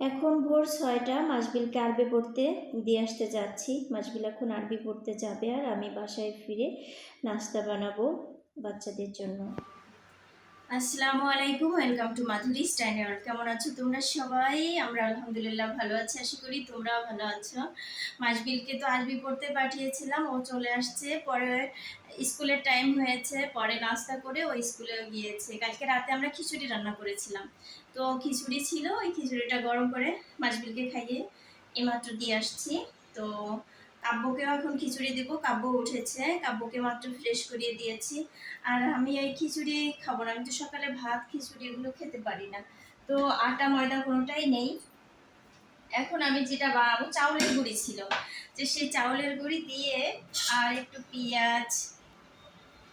এখন ভোর ছয়টা মাসবিলকে আরবি পড়তে দিয়ে আসতে যাচ্ছি। মাসবিল এখন আরবি পড়তে যাবে আর আমি বাসায় ফিরে নাস্তা বানাবো বাচ্চাদের জন্য। আসসালামু আলাইকুম, ওয়েলকাম টু মাধুরী স্ট্যান্ডার্ড কেমন আছো তোমরা সবাই? আমরা আলহামদুলিল্লাহ ভালো আছি, আশা করি তোমরাও ভালো আছো। মাসবিলকে তো আরবি পড়তে পাঠিয়েছিলাম, ও চলে আসছে। পরে স্কুলের টাইম হয়েছে, পরে নাস্তা করে ও স্কুলে গিয়েছে। কালকে রাতে আমরা খিচুড়ি রান্না করেছিলাম। তো খিচুড়ি ছিল, ওই খিচুড়িটা গরম করে মাসবিলকে খাইয়ে এইমাত্র দিয়ে আসছি। তো কাব্যকেও এখন খিচুড়ি দেবো, কাব্য উঠেছে, কাব্যকে মাত্র ফ্রেশ করিয়ে দিয়েছি। আর আমি এই খিচুড়ি খাব না, আমি তো সকালে ভাত, খিচুড়ি এগুলো খেতে পারি না। তো আটা, ময়দা কোনোটাই নেই। এখন আমি যেটা বানাবো, চাউলের গুঁড়ি ছিল। যে সেই চাউলের গুঁড়ি দিয়ে আর একটু পেঁয়াজ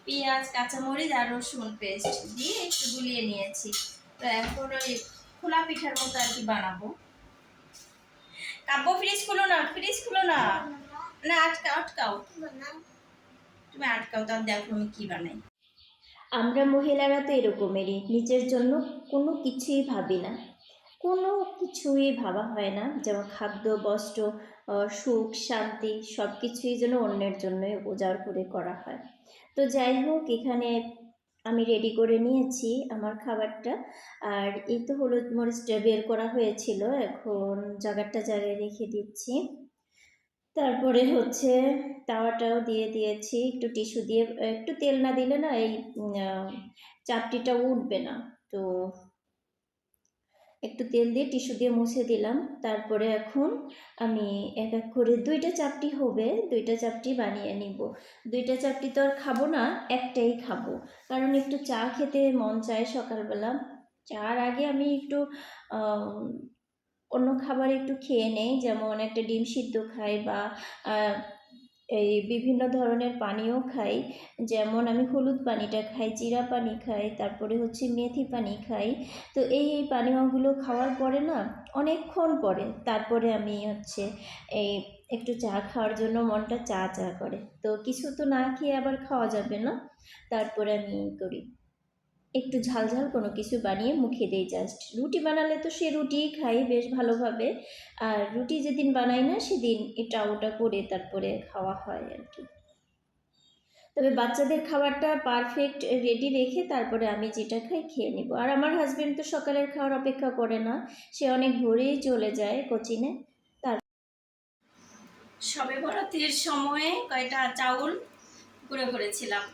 পেঁয়াজ, কাঁচামরিচ আর রসুন পেস্ট দিয়ে একটু গুলিয়ে নিয়েছি। এখন ওই খোলা পিঠার মতো আর কি বানাবো। কাব্য ফ্রিজ খুলো না, ফ্রিজ খুলো না। না, আটকাও তুমি আটকাও, তাহলে দেখো আমি বানাই। আমরা মহিলারা তো এরকমেরই, নিজের জন্য কোনো কিছুই ভাবি না। কোনো কিছুই ভাবা হয় না, যেমন খাদ্য, বস্ত্র সুখ, শান্তি সব কিছুই যেন অন্যের জন্যই উজাড় করে করা হয়। তো যাই হোক, এখানে আমি রেডি করে নিয়েছি আমার খাবারটা। আর এই তো হলুদ মরিচটা বের করা হয়েছিল, এখন জায়গাটা জায়গায় রেখে দিচ্ছি। তারপরে হচ্ছে তাওয়াটাও দিয়ে দিয়েছি, একটু টিস্যু দিয়ে, একটু তেল না দিলে না এই চাপটিটা উঠবে না। তো একটু তেল দিয়ে টিস্যু দিয়ে মুছে দিলাম। তারপরে এখন আমি এক এক করে দুইটা চাপটি হবে, দুইটা চাপটি বানিয়ে নিব। দুইটা চাপটি তো আর খাব না, একটাই খাব। কারণ একটু চা খেতে মন চায় সকালবেলা। চার আগে আমি একটু অন্য খাবার একটু খেয়ে নেই। যেমন একটা ডিম সিদ্ধ খাই বা এই বিভিন্ন ধরনের পানীয় খাই। যেমন আমি হলুদ পানিটা খাই, জিরা পানি খাই, তারপরে হচ্ছে মেথি পানি খাই। তো এই এই পানীয়গুলো খাওয়ার পরে না, অনেকক্ষণ পরে তারপরে আমি হচ্ছে এই একটু চা খাওয়ার জন্য মনটা চা চা করে। তো কিছু তো না খেয়ে আবার খাওয়া যাবে না, তারপরে আমি করি। একটু ঝাল ঝাল কোনো কিছু বানিয়ে মুখে দিই জাস্ট রুটি বানালে তো সে রুটিই খাই বেশ ভালোভাবে। আর রুটি যেদিন বানাই না সেদিন এটা ওটা করে তারপরে খাওয়া হয় আর কি। তবে বাচ্চাদের খাবারটা পারফেক্ট রেডি রেখে তারপরে আমি যেটা খাই খেয়ে নিব। আর আমার হাজবেন্ড তো সকালের খাওয়ার অপেক্ষা করে না। সে অনেক ভোরেই চলে যায় কোচিনে। তার সবে বরাতের সময়ে কয়টা চাউল গুঁড়ো করেছিলাম।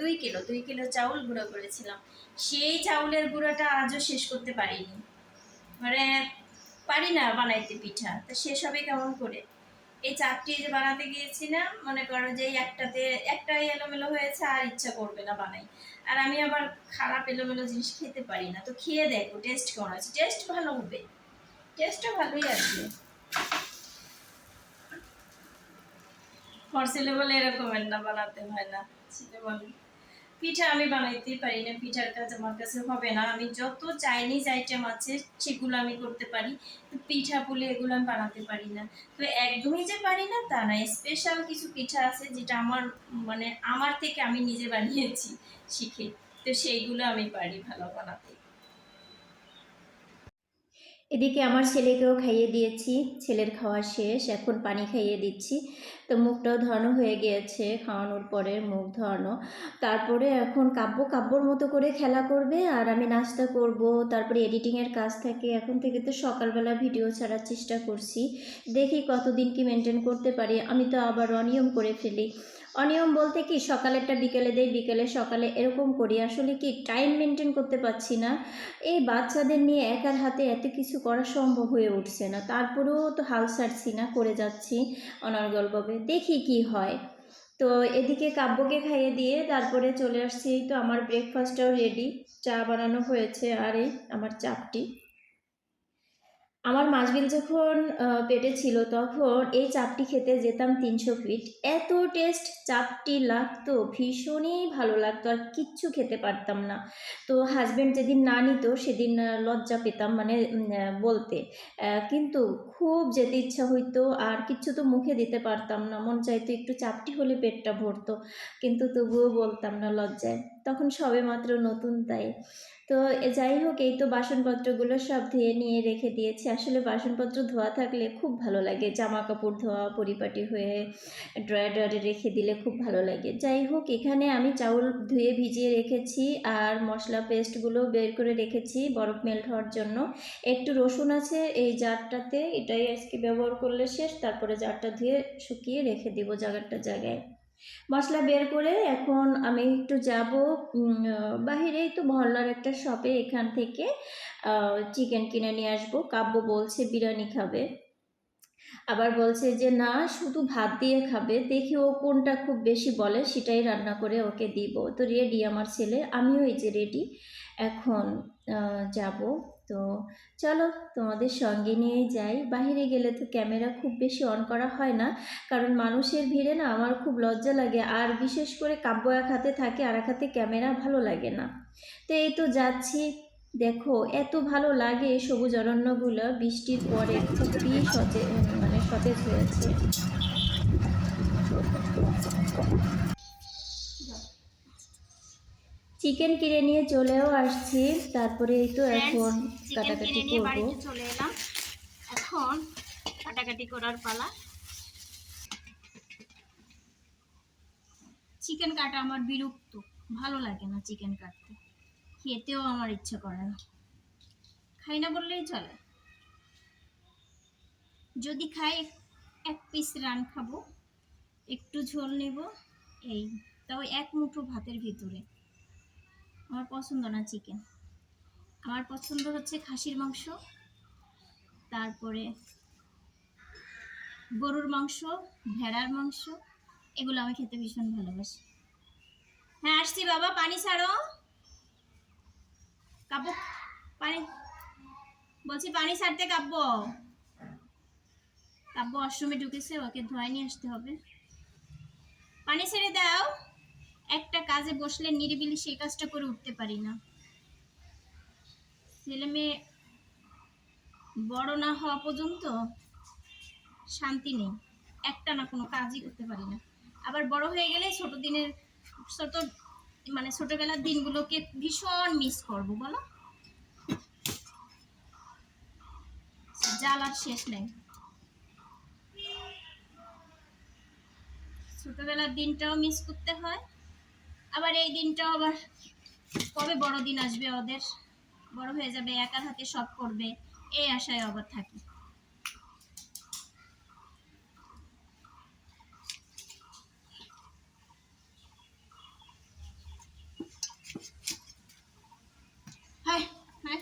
দুই কিলো দুই কিলো চাউল গুঁড়ো করেছিলাম। সেই চাউলের গুঁড়োটা আজও শেষ করতে পারিনি। মানে পারি না বানাইতে পিঠা, তা শেষ হবে কেমন করে? এই চারটি যে বানাতে গিয়েছিলাম, মনে করো যে একটাতে, একটাই এলোমেলো হয়েছে, আর ইচ্ছা করবে না বানাই। আর আমি আবার খারাপ এলোমেলো জিনিস খেতে পারি না। তো খেয়ে দেখো, টেস্ট কেমন আছে টেস্ট ভালো হবে। টেস্টও ভালোই আসবে। ফরসেলে বলে এরকমের না, বানাতে হয় না। ছেলে বলে। পিঠা আমি বানাইতেই পারি না, পিঠার কাজ আমার কাছে হবে না। আমি যত চাইনিজ আইটেম আছে, সেগুলো আমি করতে পারি। পিঠা পুলি এগুলো আমি বানাতে পারি না। তো একদমই যে পারি না, তা না। স্পেশাল কিছু পিঠা আছে, যেটা আমার মানে আমার থেকে আমি নিজে বানিয়েছি শিখে। তো সেইগুলো আমি পারি ভালো বানাতে। এদিকে আমার ছেলেকেও খাইয়ে দিয়েছি, ছেলের খাওয়া শেষ, এখন পানি খাইয়ে দিচ্ছি। তো মুখটাও ধরানো হয়ে গিয়েছে, খাওয়ানোর পরে মুখ ধরানো তারপরে এখন কাব্য কাব্যর মতো করে খেলা করবে আর আমি নাস্তা করব। তারপরে এডিটিংয়ের কাজ থাকে। এখন থেকে তো সকালবেলা ভিডিও ছাড়ার চেষ্টা করছি। দেখি কতদিন কি মেনটেন করতে পারি। আমি তো আবার অনিয়ম করে ফেলি। অনিয়ম বলতে কি, সকালেরটা বিকেলে দেই, বিকেলে সকালে এরকম করি। আসলে কি টাইম মেনটেন করতে পারছি না। এই বাচ্চাদের নিয়ে একার হাতে এত কিছু করা সম্ভব হয়ে উঠছে না। তারপরেও তো হাল ছাড়ছি না, করে যাচ্ছি অনর্গলভাবে। দেখি কি হয়। তো এদিকে কাব্যকে খাইয়ে দিয়ে তারপরে চলে আসছি। তো আমার ব্রেকফাস্টটাও রেডি চা বানানো হয়েছে। আর এই আমার চাপটি। আমার মাছবিল যখন পেটে ছিল তখন এই চাপটি খেতে যেতাম তিনশো ফিট এত টেস্ট চাপটি লাগতো, ভীষণই ভালো লাগতো, আর কিচ্ছু খেতে পারতাম না। তো হাজব্যান্ড যেদিন না নিত, সেদিন লজ্জা পেতাম মানে বলতে। কিন্তু খুব যেতে ইচ্ছা হইতো, আর কিচ্ছু তো মুখে দিতে পারতাম না। মন চাইতো একটু চাপটি হলে পেটটা ভরতো, কিন্তু তবুও বলতাম না লজ্জায়। তখন সবে মাত্র নতুন তাই। তো যাই হোক, এই তো বাসনপত্রগুলো সব ধুয়ে নিয়ে রেখে দিয়েছি। আসলে বাসনপত্র ধোয়া থাকলে খুব ভালো লাগে। জামা কাপড় ধোয়া, পরিপাটি হয়ে ড্রয়ার ড্রয়ারে রেখে দিলে খুব ভালো লাগে। যাই হোক, এখানে আমি চাউল ধুয়ে ভিজিয়ে রেখেছি আর মশলা পেস্টগুলো বের করে রেখেছি বরফ মেল্ট হওয়ার জন্য। একটু রসুন আছে এই জারটাতে, এটাই আজকে ব্যবহার করলে শেষ। তারপরে জারটা ধুয়ে শুকিয়ে রেখে দিব জায়গাটা জায়গায়। মশলা বের করে এখন আমি একটু যাব বাহিরেই তো মহল্লার একটা শপে এখান থেকে চিকেন কিনে নিয়ে আসব। কাব্য বলছে বিরিয়ানি খাবে। আবার বলছে যে, না, শুধু ভাত দিয়ে খাবে। দেখি ও কোনটা খুব বেশি বলে, সেটাই রান্না করে ওকে দিব। তো রেডি আমার ছেলে। আমিও এই যে রেডি এখন যাব। তো চলো তোমাদের সঙ্গে নিয়ে যাই। বাইরে গেলে তো ক্যামেরা খুব বেশি অন করা হয় না, কারণ মানুষের ভিড়ে না আমার খুব লজ্জা লাগে। আর বিশেষ করে কাব্য এক হাতে থাকে, আর এক হাতে ক্যামেরা ভালো লাগে না। তো এই তো যাচ্ছি। দেখো, এত ভালো লাগে সবুজ অরণ্যগুলো, বৃষ্টির পরে খুবই সতে মানে সতেজ হয়েছে। চিকেন কিনে নিয়ে চলেও আসছি। তারপরে এই তো এখন কাটাকাটি করব। চলে এলাম। এখন কাটাকাটি করার পালা। চিকেন কাটা আমার বিরক্ত। ভালো লাগে না চিকেন কাটতে। খেতেও আমার ইচ্ছে করে না। খাই না বললেই চলে। যদি খাই এক পিস রান খাব। একটু ঝোল নেব। এই তাও এক মুঠো ভাতের ভিতরে। আমার পছন্দ না চিকেন আমার পছন্দ হচ্ছে খাসির মাংস, তারপরে গরুর মাংস, ভেড়ার মাংস, এগুলো আমি খেতে ভীষণ ভালোবাসি। হ্যাঁ আসছি বাবা, পানি ছাড়ো। কাব্য পানি, বলছি পানি ছাড়তে কাব্য কাব্য অষ্টমে ঢুকেছে, ওকে ধোয়ায় নিয়ে আসতে হবে। পানি ছেড়ে দাও। একটা কাজে বসলে নিরিবিলি সেই কাজটা করে উঠতে পারি না। ছেলে মেয়ে বড় না হওয়া পর্যন্ত শান্তি নেই। একটা না কোনো কাজই করতে পারি না। আবার বড় হয়ে গেলে ছোট দিনের, ছোট মানে ছোটবেলার দিনগুলোকে ভীষণ মিস করব, বলো? জ্বালার শেষ নেই। ছোটবেলার দিনটাও মিস করতে হয়। আবার এই দিনটাও আবার কবে বড় দিন আসবে ওদের? বড় হয়ে যাবে একার হাতে সব করবে, এই আশায় আবার থাকি হায় হায়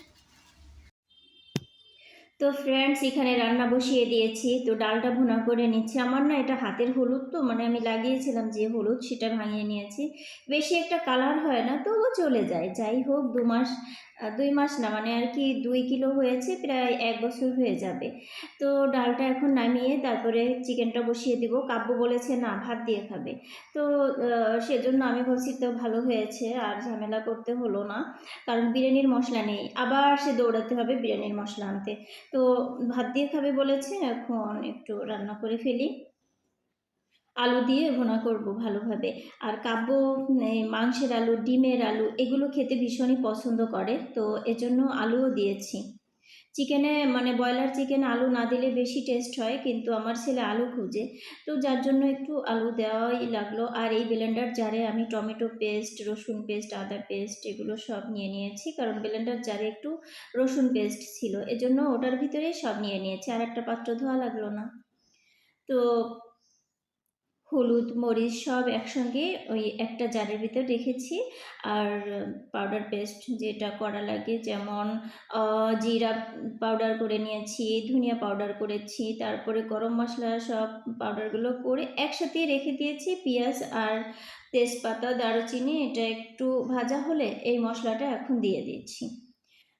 তো ফ্রেন্ডস এখানে রান্না বসিয়ে দিয়েছি। তো ডালটা ভুনা করে নিচ্ছি। আমার না এটা হাতের হলুদ তো মানে আমি লাগিয়েছিলাম যে হলুদ সেটা ভাঙিয়ে নিয়েছি। বেশি একটা কালার হয় না, তবুও চলে যায়। যাই হোক, দু মাস দুই মাস না মানে আর কি দুই কিলো হয়েছে, প্রায় এক বছর হয়ে যাবে। তো ডালটা এখন নামিয়ে তারপরে চিকেনটা বসিয়ে দিব। কাব্য বলেছে, না, ভাত দিয়ে খাবে। তো সেজন্য আমি ভাবছি তো ভালো হয়েছে, আর ঝামেলা করতে হলো না, কারণ বিরিয়ানির মশলা নেই। আবার সে দৌড়াতে হবে বিরিয়ানির মশলা আনতে। তো ভাত দিয়ে খাবে বলেছে, এখন একটু রান্না করে ফেলি। আলু দিয়ে ভুনা করব ভালোভাবে। আর কাব্য মাংসের আলু, ডিমের আলু এগুলো খেতে ভীষণই পছন্দ করে, তো এজন্য আলুও দিয়েছি। চিকেনে মানে ব্রয়লার চিকেন আলু না দিলে বেশি টেস্ট হয়, কিন্তু আমার ছেলে আলু খুঁজে, তো যার জন্য একটু আলু দেওয়াই লাগল। আর এই ব্লেন্ডার জারে আমি টমেটো পেস্ট, রসুন পেস্ট, আদা পেস্ট এগুলো সব নিয়ে নিয়েছি, কারণ ব্লেন্ডার জারে একটু রসুন পেস্ট ছিল, এজন্য ওটার ভিতরেই সব নিয়ে নিয়েছি, আর একটা পাত্র ধোয়া লাগল না। তো হলুদ, মরিচ সব একসঙ্গে ওই একটা জারের ভিতর রেখেছি। আর পাউডার পেস্ট যেটা করা লাগে, যেমন জিরা পাউডার করে নিয়েছি, ধনিয়া পাউডার করেছি, তারপরে গরম মশলা সব পাউডারগুলো করে একসাথে রেখে দিয়েছি। পেঁয়াজ আর তেজপাতা, দারুচিনি, এটা একটু ভাজা হলে এই মশলাটা এখন দিয়ে দিচ্ছি।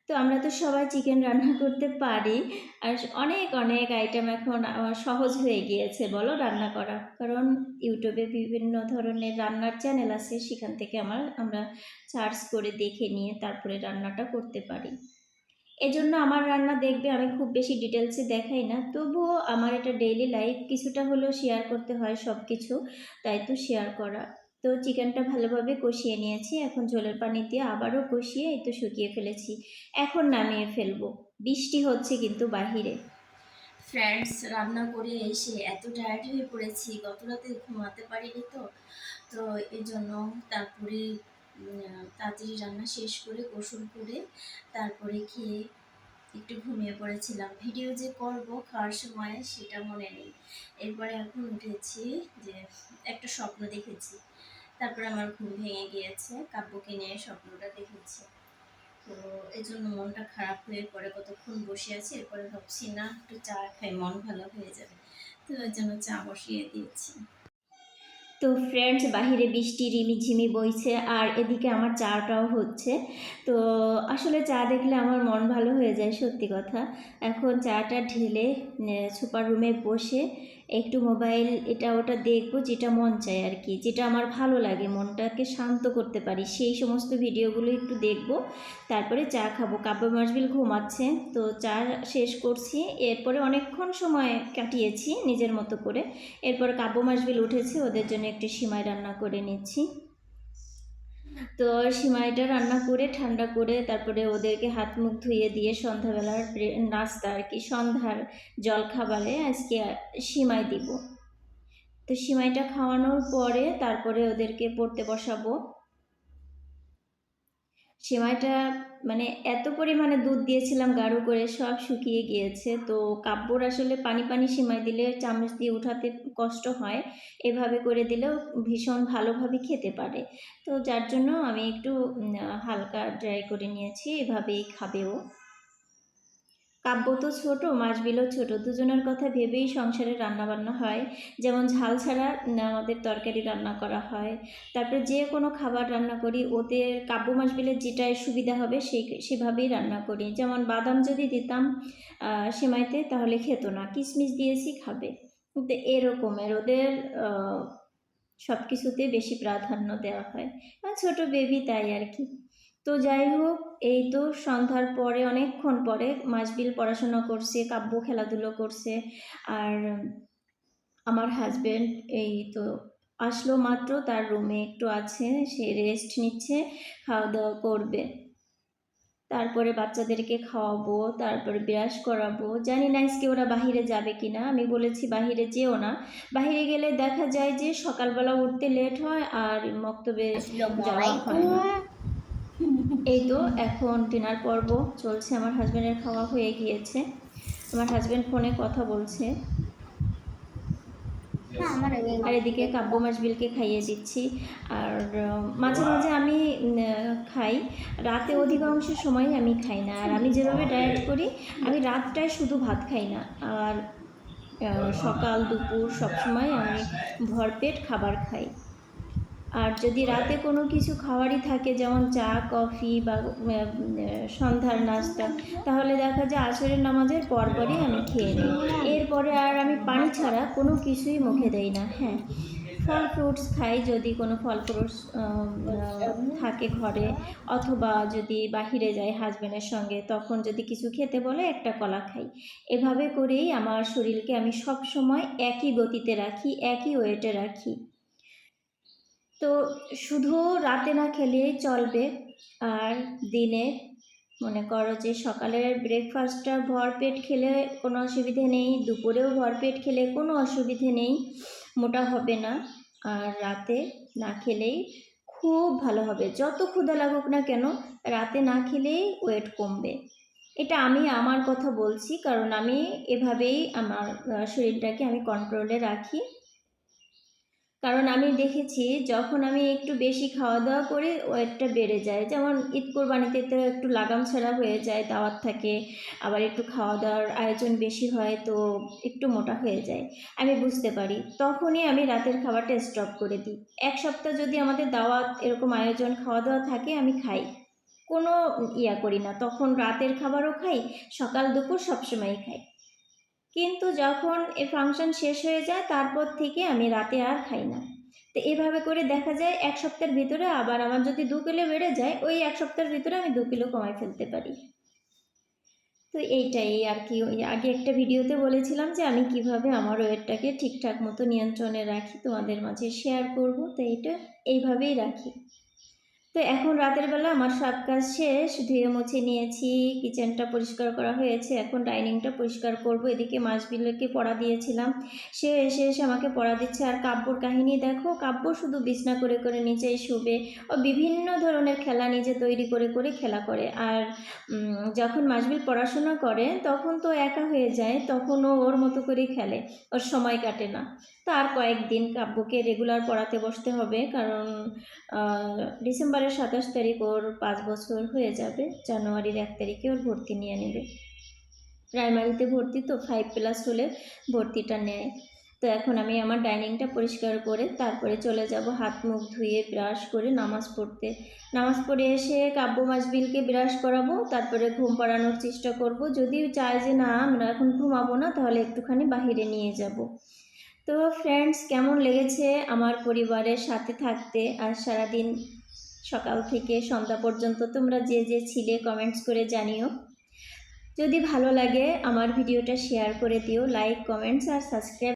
তো আমরা তো সবাই চিকেন রান্না করতে পারি। আর অনেক অনেক আইটেম এখন সহজ হয়ে গিয়েছে। বলো রান্না করা। কারণ ইউটিউবে বিভিন্ন ধরনের রান্নার চ্যানেল আছে। সেখান থেকে আমার, আমরা সার্চ করে দেখে নিয়ে তারপরে রান্নাটা করতে পারি। এজন্য আমার রান্না দেখবে আমি খুব বেশি ডিটেলসে দেখাই না। তবুও আমার এটা ডেইলি লাইফ কিছুটা হলেও শেয়ার করতে হয় সব কিছু তাই তো শেয়ার করা। তো চিকেনটা ভালোভাবে কষিয়ে নিয়েছি। এখন ঝোলের পানি দিয়ে আবারও কষিয়ে এই তো শুকিয়ে ফেলেছি। এখন নামিয়ে ফেলব। বৃষ্টি হচ্ছে কিন্তু বাহিরে। ফ্রেন্ডস রান্না করে এসে এত টায়ার্ড হয়ে পড়েছি। গত রাতে ঘুমাতে পারিনি তো। তো এই জন্য তারপরে তাড়াতাড়ি রান্না শেষ করে গোসল করে তারপরে খেয়ে একটু ঘুমিয়ে পড়েছিলাম। ভিডিও যে করব খাওয়ার সময় সেটা মনে নেই। এরপরে এখন উঠেছি যে একটা স্বপ্ন দেখেছি। তারপরে আমার ঘুম ভেঙে গিয়েছে, কাব্যকে নিয়ে স্বপ্নটা দেখেছি। তো এই জন্য মনটা খারাপ হয়ে পরে কতক্ষণ বসে আছি, এরপরে ভাবছি, না, একটু চা খাই, মন ভালো হয়ে যাবে। তো ওই জন্য চা বসিয়ে দিয়েছি। তো ফ্রেন্ডস বাহিরে বৃষ্টি, রিমিঝিমি বইছে, আর এদিকে আমার চাটাও হচ্ছে। তো আসলে চা দেখলে আমার মন ভালো হয়ে যায়, সত্যি কথা। এখন চাটা ঢেলে সুপার রুমে বসে একটু মোবাইল এটা ওটা দেখব, যেটা মন চায় আর কি যেটা আমার ভালো লাগে, মনটাকে শান্ত করতে পারি, সেই সমস্ত ভিডিওগুলো একটু দেখব, তারপরে চা খাব। কাব্য মাসবিল ঘুমাচ্ছে, তো চা শেষ করছি, এরপরে অনেকক্ষণ সময় কাটিয়েছি নিজের মতো করে, এরপর কাব্য মাসবিল উঠেছে, ওদের জন্য একটু সিমাই রান্না করে নিচ্ছি। তো সিমাইটা রান্না করে, ঠান্ডা করে তারপরে ওদেরকে হাত মুখ ধুয়ে দিয়ে সন্ধ্যাবেলার নাস্তা আর কি, সন্ধ্যার জল খাবারে আজকে সিমাই দিব। তো সিমাইটা খাওয়ানোর পরে তারপরে ওদেরকে পড়তে বসাবো। সিমাইটা মানে এত পরিমাণে দুধ দিয়েছিলাম গাঢ় করে, সব শুকিয়ে গিয়েছে। তো কাব্যর আসলে পানি পানি সেমাই দিলে চামচ দিয়ে উঠাতে কষ্ট হয়, এভাবে করে দিলেও ভীষণ ভালোভাবে খেতে পারে। তো যার জন্য আমি একটু হালকা ড্রাই করে নিয়েছি, এভাবেই খাবেও কাব্য তো ছোট মাছবিলও ছোট। দুজনের কথা ভেবেই সংসারে রান্না বান্না হয়। যেমন ঝাল ছাড়া আমাদের তরকারি রান্না করা হয়। তারপরে যে কোনো খাবার রান্না করি, ওদের কাব্য মাছবিলের যেটাই সুবিধা হবে সেই সেভাবেই রান্না করি। যেমন বাদাম যদি দিতাম সেমাইতে, তাহলে খেত না। কিশমিশ দিয়েছি, খাবে। কিন্তু এরকমের ওদের সব কিছুতে বেশি প্রাধান্য দেওয়া হয়। আর ছোট বেবি তাই আর কি। তো যাই হোক এই তো সন্ধ্যার পরে অনেকক্ষণ পরে মাসবিল পড়াশোনা করছে কাব্য খেলাধুলো করছে। আর আমার হাজব্যান্ড এই তো আসলো মাত্র তার রুমে একটু আছে সে রেস্ট নিচ্ছে খাওয়া দাওয়া করবে। তারপরে বাচ্চাদেরকে খাওয়াবো তারপরে ব্রাশ করাবো। জানি না আজকে ওরা বাহিরে যাবে কি না আমি বলেছি বাহিরে যেও না। বাহিরে গেলে দেখা যায় যে সকালবেলা উঠতে লেট হয় আর মক্তবে যাওয়া হয় না। এই তো এখন ডিনার পর্ব চলছে আমার হাজব্যান্ডের খাওয়া হয়ে গিয়েছে। আমার হাজব্যান্ড ফোনে কথা বলছে। আর এদিকে কাব্য মাসবিলকে খাইয়ে দিচ্ছি। আর মাঝে মাঝে আমি খাই। রাতে অধিকাংশ সময় আমি খাই না। আর আমি যেভাবে ডায়েট করি আমি রাতটায় শুধু ভাত খাই না। আর সকাল দুপুর সবসময় আমি ভরপেট খাবার খাই। আর যদি রাতে কোনো কিছু খাওয়ারই থাকে, যেমন চা, কফি বা সন্ধ্যার নাস্তা, তাহলে দেখা যায় আসরের নামাজের পরপরই আমি খেয়ে নিই। এরপরে আর আমি পানি ছাড়া কোনো কিছুই মুখে দেই না হ্যাঁ। ফল ফ্রুটস খাই যদি কোনো ফল ফ্রুটস থাকে ঘরে, অথবা যদি বাহিরে যাই হাজব্যান্ডের সঙ্গে, তখন যদি কিছু খেতে বলে একটা কলা খাই। এভাবে করেই আমার শরীরকে আমি সব সময় একই গতিতে রাখি, একই ওয়েটে রাখি। তো শুধু রাতে না খেলেই চলবে। আর দিনে মনে করো যে সকালের ব্রেকফাস্টটা ভরপেট খেলে কোনো অসুবিধে নেই, দুপুরেও ভরপেট খেলে কোনো অসুবিধে নেই, মোটা হবে না। আর রাতে না খেলেই খুব ভালো হবে। যত ক্ষুধা লাগুক না কেন, রাতে না খেলেই ওয়েট কমবে। এটা আমি আমার কথা বলছি, কারণ আমি এভাবেই আমার শরীরটাকে আমি কন্ট্রোলে রাখি। কারণ আমি দেখেছি যখন আমি একটু বেশি খাওয়া দাওয়া করি ওয়েটটা বেড়ে যায়। যেমন ঈদ কোরবানিতে তো একটু লাগাম ছাড়া হয়ে যায়, দাওয়াত থাকে, আবার একটু খাওয়া দাওয়ার আয়োজন বেশি হয়, তো একটু মোটা হয়ে যায়। আমি বুঝতে পারি। তখনই আমি রাতের খাবারটা স্টপ করে দিই। এক সপ্তাহ যদি আমাদের দাওয়াত এরকম আয়োজন খাওয়া দাওয়া থাকে, আমি খাই। কোনো ইয়া করি না। তখন রাতের খাবারও খাই সকাল দুপুর সবসময়ই খাই। কিন্তু যখন এ ফাংশন শেষ হয়ে যায়, তারপর থেকে আমি রাতে আর খাই না। তো এভাবে করে দেখা যায়, এক সপ্তাহের ভিতরে আবার আমার যদি দু কিলো বেড়ে যায়, ওই এক সপ্তাহের ভিতরে আমি দু কিলো কমায় ফেলতে পারি। তো এইটাই আর কি। ওই আগে একটা ভিডিওতে বলেছিলাম যে, আমি কীভাবে আমার ওয়েটটাকে ঠিকঠাক মতো নিয়ন্ত্রণে রাখি, তোমাদের মাঝে শেয়ার করব। তো এইটা এইভাবেই রাখি। তো এখন রাতের বেলা আমার সব কাজ শেষ, ধুয়ে মুছে নিয়েছি কিচেনটা পরিষ্কার করা হয়েছে, এখন ডাইনিংটা পরিষ্কার করব। এদিকে মাছবিলকে পড়া দিয়েছিলাম। সে এসে এসে আমাকে পড়া দিচ্ছে। আর কাব্যর কাহিনী দেখো, কাব্য শুধু বিছনা করে করে নিচেই শুবে ও বিভিন্ন ধরনের খেলা নিজে তৈরি করে করে খেলা করে। আর যখন মাছবিল পড়াশোনা করে, তখন তো একা হয়ে যায় তখন ও ওর মতো করেই খেলে। ওর সময় কাটে না। তার কয়েকদিন কাব্যকে রেগুলার পড়াতে বসতে হবে। কারণ ডিসেম্বরের সাতাশ তারিখ ওর পাঁচ বছর হয়ে যাবে। জানুয়ারির এক তারিখে ওর ভর্তি নিয়ে নেবে। প্রাইমারিতে ভর্তি তো ফাইভ প্লাস হলে ভর্তিটা নেয়। তো এখন আমি আমার ডাইনিংটা পরিষ্কার করে তারপরে চলে যাব হাত মুখ ধুয়ে ব্রাশ করে নামাজ পড়তে। নামাজ পড়ে এসে কাব্য মাসবিলকে ব্রাশ করাবো, তারপরে ঘুম পাড়ানোর চেষ্টা করব। যদি চায় যে না, আমরা এখন ঘুমাবো না, তাহলে একটুখানি বাহিরে নিয়ে যাব। তো ফ্রেন্ডস কেমন লেগেছে আমার পরিবারের সাথে থাকতে? আর সারাদিন সকাল থেকে সন্ধ্যা পর্যন্ত তোমরা যে যে ছিলে কমেন্টস করে জানিও। যদি ভালো লাগে আমার ভিডিওটা শেয়ার করে দিও লাইক কমেন্টস আর সাবস্ক্রাইব